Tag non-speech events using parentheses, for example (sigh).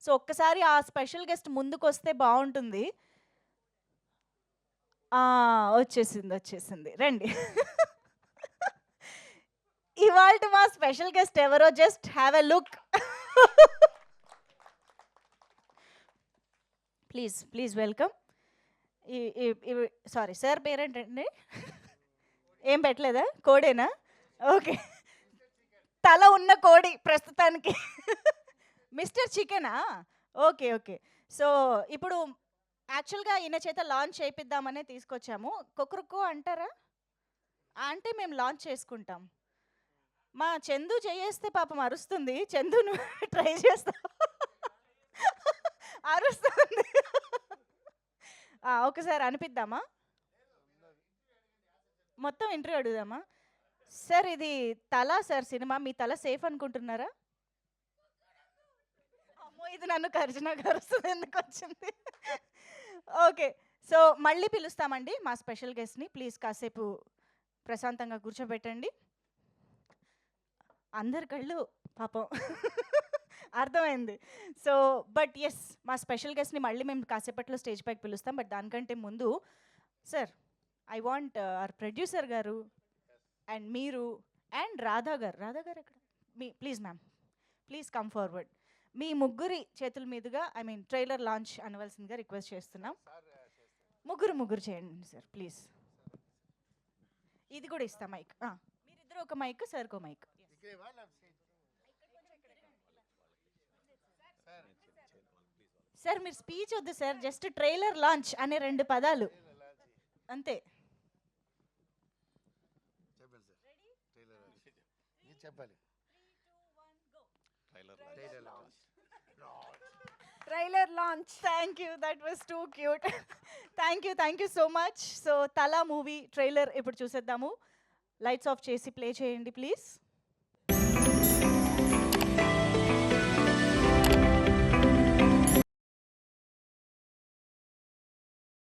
So ఒక్కసారి ఆ special guest ముందుకు వస్తే బాగుంటుంది వచ్చేసింది వచ్చేసింది. రండి. (laughs) ఇవాళ మా స్పెషల్ గెస్ట్ ఎవరో just have a look. Please please welcome. Sorry sir పేరేంటండి? ఏం పెట్టలేదా? కోడేనా? ఓకే. తల ఉన్న కోడి ప్రస్తుతానికి. మిస్టర్ చికెనా? Okay okay. సో ఇప్పుడు యాక్చువల్గా ఈయన చేత లాంచ్ చేయిద్దామనే తీసుకొచ్చాము. కొకరుకో అంటారా? అంటే మేము లాంచ్ చేసుకుంటాం. మా చందు చేయేస్తే పాపం అరుస్తుంది. చందును (laughs) ట్రై చేస్తా (laughs) అరుస్తుంది. (laughs) ఒకసారి అనిపిద్దామా? మొత్తం ఇంటర్వ్యూ అడుగుదామా? సార్ ఇది తల సార్ సినిమా. మీ తల సేఫ్ అనుకుంటున్నారా? ఇది నన్ను కరిచిన కరుస్తుంది ఎందుకు వచ్చింది? ఓకే. సో మళ్ళీ పిలుస్తామండి మా స్పెషల్ గెస్ట్ని. ప్లీజ్ కాసేపు ప్రశాంతంగా కూర్చోబెట్టండి. అందరి కళ్ళు పాపం అర్థమైంది. సో బట్ ఎస్ మా స్పెషల్ గెస్ట్ని మళ్ళీ మేము కాసేపట్లో స్టేజ్ పైకి పిలుస్తాం. బట్ దానికంటే ముందు sir I want uh, our producer గారు అండ్ మీరు అండ్ రాధా గారు. రాధా గారు ఎక్కడ? మీ please ma'am please come forward. మీ ముగ్గురి చేతుల మీదుగా ఐ మీన్ ట్రైలర్ లాంచ్ అనవలసిందిగా రిక్వెస్ట్ చేస్తున్నాం. ముగ్గురు ముగ్గురు చేయండి సార్ ప్లీజ్. ఇది కూడా ఇస్తా మైక్. మీరిద్దరు ఒక మైక్ సార్కి ఒక మైక్. సార్. మీరు స్పీచ్ వద్దు సార్ జస్ట్ ట్రైలర్ లాంచ్ అనే రెండు పదాలు. అంతే. సార్. చెప్పాలి. Trailer launch thank you that was too cute thank you thank you so much so Thala movie trailer ఇప్పుడు చూసేద్దాము. లైట్స్ ఆఫ్ చేసి ప్లే చేయండి ప్లీజ్